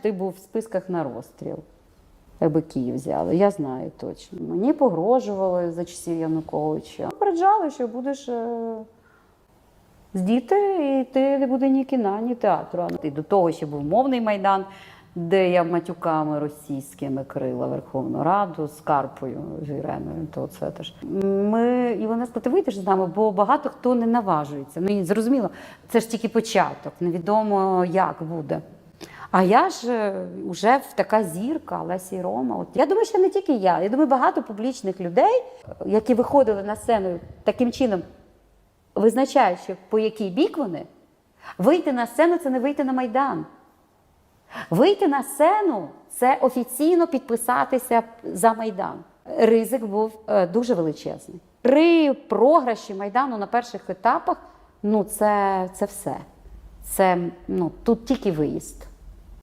Ти був в списках на розстріл, якби Київ взяли, я знаю точно. Мені погрожували за часів Януковича. Попереджали, що будеш е, з діти, і ти не буде ні кіна, ні театру. І до того ще був мовний майдан, де я матюками російськими крила Верховну Раду з Карпою з Іреною. То це теж. Ми і вона ти вийдеш з нами, бо багато хто не наважується. Ну і зрозуміло, це ж тільки початок, невідомо як буде. А я ж вже в така зірка Лесі Рома. От я думаю, що не тільки я. Я думаю, багато публічних людей, які виходили на сцену таким чином, визначаючи, по який бік вони, вийти на сцену це не вийти на Майдан. Вийти на сцену це офіційно підписатися за Майдан. Ризик був е, дуже величезний. При програші Майдану на перших етапах ну це, це все. Це ну, тут тільки виїзд.